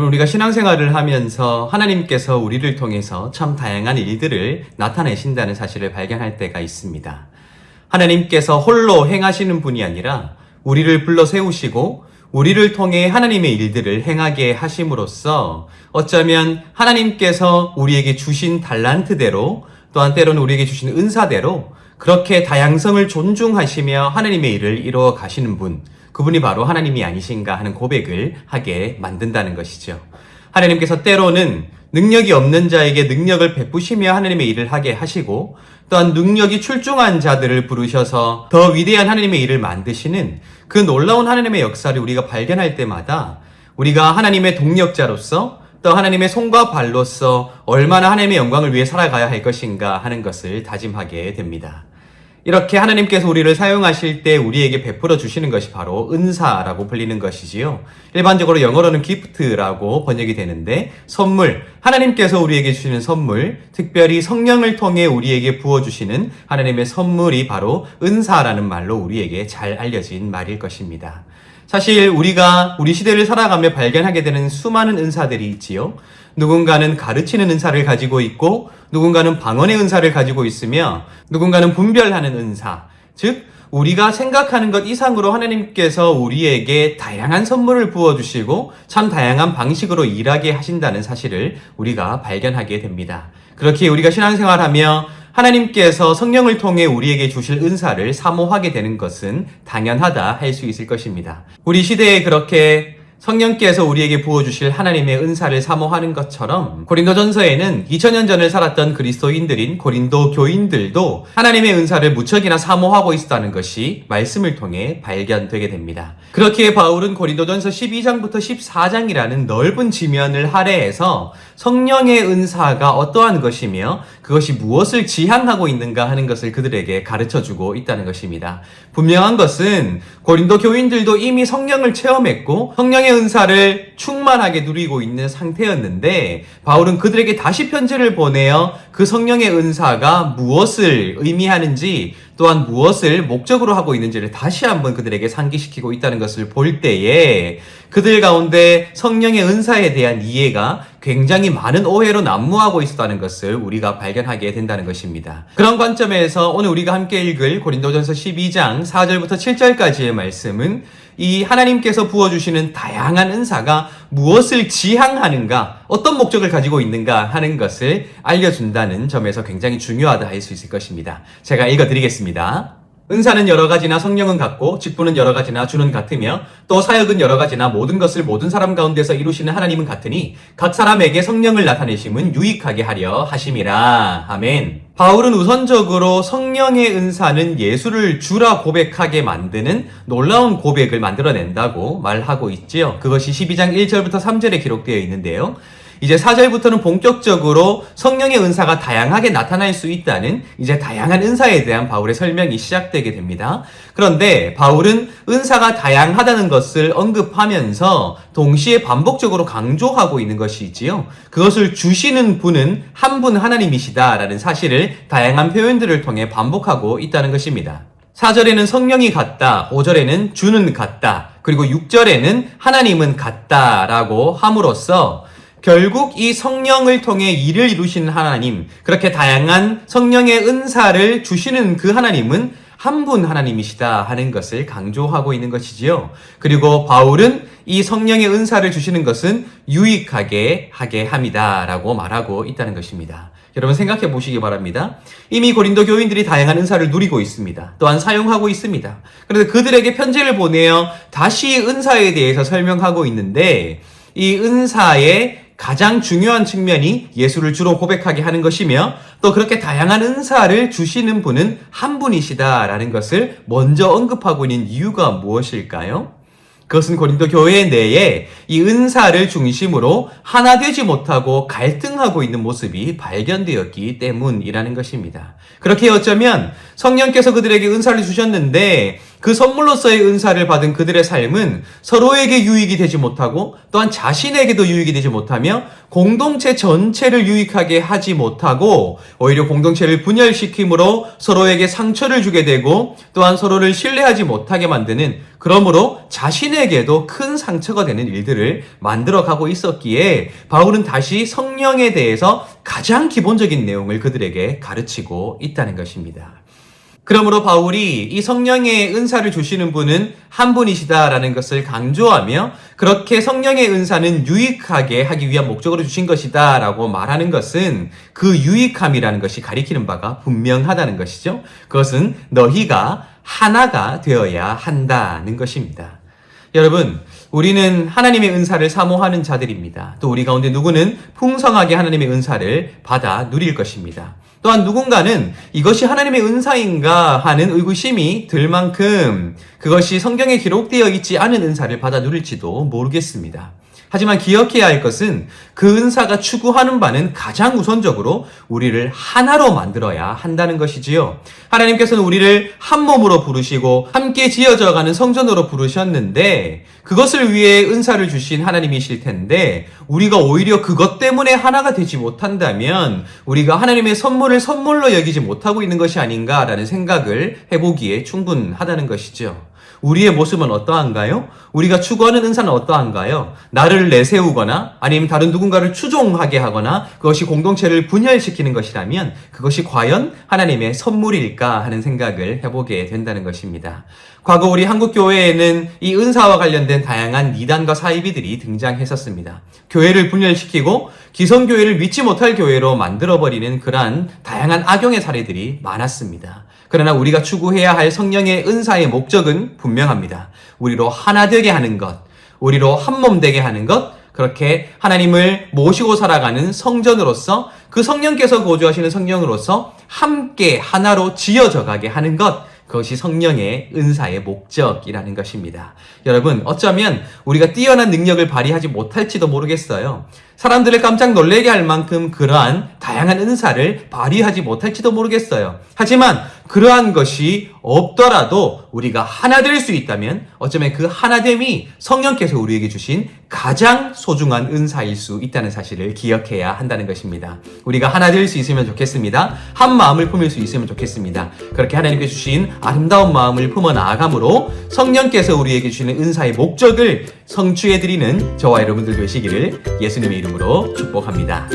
여러분 우리가 신앙생활을 하면서 하나님께서 우리를 통해서 참 다양한 일들을 나타내신다는 사실을 발견할 때가 있습니다. 하나님께서 홀로 행하시는 분이 아니라 우리를 불러 세우시고 우리를 통해 하나님의 일들을 행하게 하심으로써 어쩌면 하나님께서 우리에게 주신 달란트대로 또한 때로는 우리에게 주신 은사대로 그렇게 다양성을 존중하시며 하나님의 일을 이루어 가시는 분, 그분이 바로 하나님이 아니신가 하는 고백을 하게 만든다는 것이죠. 하나님께서 때로는 능력이 없는 자에게 능력을 베푸시며 하나님의 일을 하게 하시고 또한 능력이 출중한 자들을 부르셔서 더 위대한 하나님의 일을 만드시는 그 놀라운 하나님의 역사를 우리가 발견할 때마다 우리가 하나님의 동력자로서 또 하나님의 손과 발로서 얼마나 하나님의 영광을 위해 살아가야 할 것인가 하는 것을 다짐하게 됩니다. 이렇게 하나님께서 우리를 사용하실 때 우리에게 베풀어 주시는 것이 바로 은사라고 불리는 것이지요. 일반적으로 영어로는 기프트라고 번역이 되는데 선물, 하나님께서 우리에게 주시는 선물, 특별히 성령을 통해 우리에게 부어 주시는 하나님의 선물이 바로 은사라는 말로 우리에게 잘 알려진 말일 것입니다. 사실 우리가 우리 시대를 살아가며 발견하게 되는 수많은 은사들이 있지요. 누군가는 가르치는 은사를 가지고 있고, 누군가는 방언의 은사를 가지고 있으며, 누군가는 분별하는 은사. 즉, 우리가 생각하는 것 이상으로 하나님께서 우리에게 다양한 선물을 부어주시고, 참 다양한 방식으로 일하게 하신다는 사실을 우리가 발견하게 됩니다. 그렇게 우리가 신앙생활하며 하나님께서 성령을 통해 우리에게 주실 은사를 사모하게 되는 것은 당연하다 할 수 있을 것입니다. 우리 시대에 그렇게 성령께서 우리에게 부어주실 하나님의 은사를 사모하는 것처럼 고린도전서에는 2000년 전을 살았던 그리스도인들인 고린도 교인들도 하나님의 은사를 무척이나 사모하고 있었다는 것이 말씀을 통해 발견되게 됩니다. 그렇기에 바울은 고린도전서 12장부터 14장이라는 넓은 지면을 할애해서 성령의 은사가 어떠한 것이며 그것이 무엇을 지향하고 있는가 하는 것을 그들에게 가르쳐 주고 있다는 것입니다. 분명한 것은 고린도 교인들도 이미 성령을 체험했고 성령의 은사를 충만하게 누리고 있는 상태였는데 바울은 그들에게 다시 편지를 보내어 그 성령의 은사가 무엇을 의미하는지 또한 무엇을 목적으로 하고 있는지를 다시 한번 그들에게 상기시키고 있다는 것을 볼 때에 그들 가운데 성령의 은사에 대한 이해가 굉장히 많은 오해로 난무하고 있었다는 것을 우리가 발견하게 된다는 것입니다. 그런 관점에서 오늘 우리가 함께 읽을 고린도전서 12장 4절부터 7절까지의 말씀은 이 하나님께서 부어주시는 다양한 은사가 무엇을 지향하는가, 어떤 목적을 가지고 있는가 하는 것을 알려준다는 점에서 굉장히 중요하다 할 수 있을 것입니다. 제가 읽어드리겠습니다. 은사는 여러 가지나 성령은 같고 직분은 여러 가지나 주는 같으며 또 사역은 여러 가지나 모든 것을 모든 사람 가운데서 이루시는 하나님은 같으니 각 사람에게 성령을 나타내심은 유익하게 하려 하심이라. 아멘. 바울은 우선적으로 성령의 은사는 예수를 주라 고백하게 만드는 놀라운 고백을 만들어낸다고 말하고 있지요. 그것이 12장 1절부터 3절에 기록되어 있는데요. 이제 4절부터는 본격적으로 성령의 은사가 다양하게 나타날 수 있다는 이제 다양한 은사에 대한 바울의 설명이 시작되게 됩니다. 그런데 바울은 은사가 다양하다는 것을 언급하면서 동시에 반복적으로 강조하고 있는 것이 있지요. 그것을 주시는 분은 한 분 하나님이시다라는 사실을 다양한 표현들을 통해 반복하고 있다는 것입니다. 4절에는 성령이 같다, 5절에는 주는 같다, 그리고 6절에는 하나님은 같다라고 함으로써 결국 이 성령을 통해 일을 이루시는 하나님, 그렇게 다양한 성령의 은사를 주시는 그 하나님은 한 분 하나님이시다 하는 것을 강조하고 있는 것이지요. 그리고 바울은 이 성령의 은사를 주시는 것은 유익하게 하게 합니다 라고 말하고 있다는 것입니다. 여러분 생각해 보시기 바랍니다. 이미 고린도 교인들이 다양한 은사를 누리고 있습니다. 또한 사용하고 있습니다. 그래서 그들에게 편지를 보내어 다시 은사에 대해서 설명하고 있는데 이 은사의 가장 중요한 측면이 예수를 주로 고백하게 하는 것이며 또 그렇게 다양한 은사를 주시는 분은 한 분이시다라는 것을 먼저 언급하고 있는 이유가 무엇일까요? 그것은 고린도 교회 내에 이 은사를 중심으로 하나 되지 못하고 갈등하고 있는 모습이 발견되었기 때문이라는 것입니다. 그렇게 어쩌면 성령께서 그들에게 은사를 주셨는데 그 선물로서의 은사를 받은 그들의 삶은 서로에게 유익이 되지 못하고 또한 자신에게도 유익이 되지 못하며 공동체 전체를 유익하게 하지 못하고 오히려 공동체를 분열시킴으로 서로에게 상처를 주게 되고 또한 서로를 신뢰하지 못하게 만드는 그러므로 자신에게도 큰 상처가 되는 일들을 만들어 가고 있었기에 바울은 다시 성령에 대해서 가장 기본적인 내용을 그들에게 가르치고 있다는 것입니다. 그러므로 바울이 이 성령의 은사를 주시는 분은 한 분이시다라는 것을 강조하며 그렇게 성령의 은사는 유익하게 하기 위한 목적으로 주신 것이다라고 말하는 것은 그 유익함이라는 것이 가리키는 바가 분명하다는 것이죠. 그것은 너희가 하나가 되어야 한다는 것입니다. 여러분, 우리는 하나님의 은사를 사모하는 자들입니다. 또 우리 가운데 누구는 풍성하게 하나님의 은사를 받아 누릴 것입니다. 또한 누군가는 이것이 하나님의 은사인가 하는 의구심이 들 만큼 그것이 성경에 기록되어 있지 않은 은사를 받아 누릴지도 모르겠습니다. 하지만 기억해야 할 것은 그 은사가 추구하는 바는 가장 우선적으로 우리를 하나로 만들어야 한다는 것이지요. 하나님께서는 우리를 한 몸으로 부르시고 함께 지어져 가는 성전으로 부르셨는데 그것을 위해 은사를 주신 하나님이실 텐데 우리가 오히려 그것 때문에 하나가 되지 못한다면 우리가 하나님의 선물을 선물로 여기지 못하고 있는 것이 아닌가라는 생각을 해보기에 충분하다는 것이죠. 우리의 모습은 어떠한가요? 우리가 추구하는 은사는 어떠한가요? 나를 내세우거나 아니면 다른 누군가를 추종하게 하거나 그것이 공동체를 분열시키는 것이라면 그것이 과연 하나님의 선물일까 하는 생각을 해보게 된다는 것입니다. 과거 우리 한국 교회에는 이 은사와 관련된 다양한 이단과 사이비들이 등장했었습니다. 교회를 분열시키고 기성 교회를 믿지 못할 교회로 만들어버리는 그러한 다양한 악용의 사례들이 많았습니다. 그러나 우리가 추구해야 할 성령의 은사의 목적은 분명합니다. 우리로 하나 되게 하는 것, 우리로 한 몸 되게 하는 것, 그렇게 하나님을 모시고 살아가는 성전으로서 그 성령께서 거주하시는 성령으로서 함께 하나로 지어져 가게 하는 것, 그것이 성령의 은사의 목적이라는 것입니다. 여러분, 어쩌면 우리가 뛰어난 능력을 발휘하지 못할지도 모르겠어요. 사람들을 깜짝 놀래게 할 만큼 그러한 다양한 은사를 발휘하지 못할지도 모르겠어요. 하지만 그러한 것이 없더라도 우리가 하나 될 수 있다면 어쩌면 그 하나됨이 성령께서 우리에게 주신 가장 소중한 은사일 수 있다는 사실을 기억해야 한다는 것입니다. 우리가 하나 될 수 있으면 좋겠습니다. 한 마음을 품을 수 있으면 좋겠습니다. 그렇게 하나님께 주신 아름다운 마음을 품어 나아감으로 성령께서 우리에게 주시는 은사의 목적을 성취해 드리는 저와 여러분들 되시기를 예수님의 이름으로 축복합니다.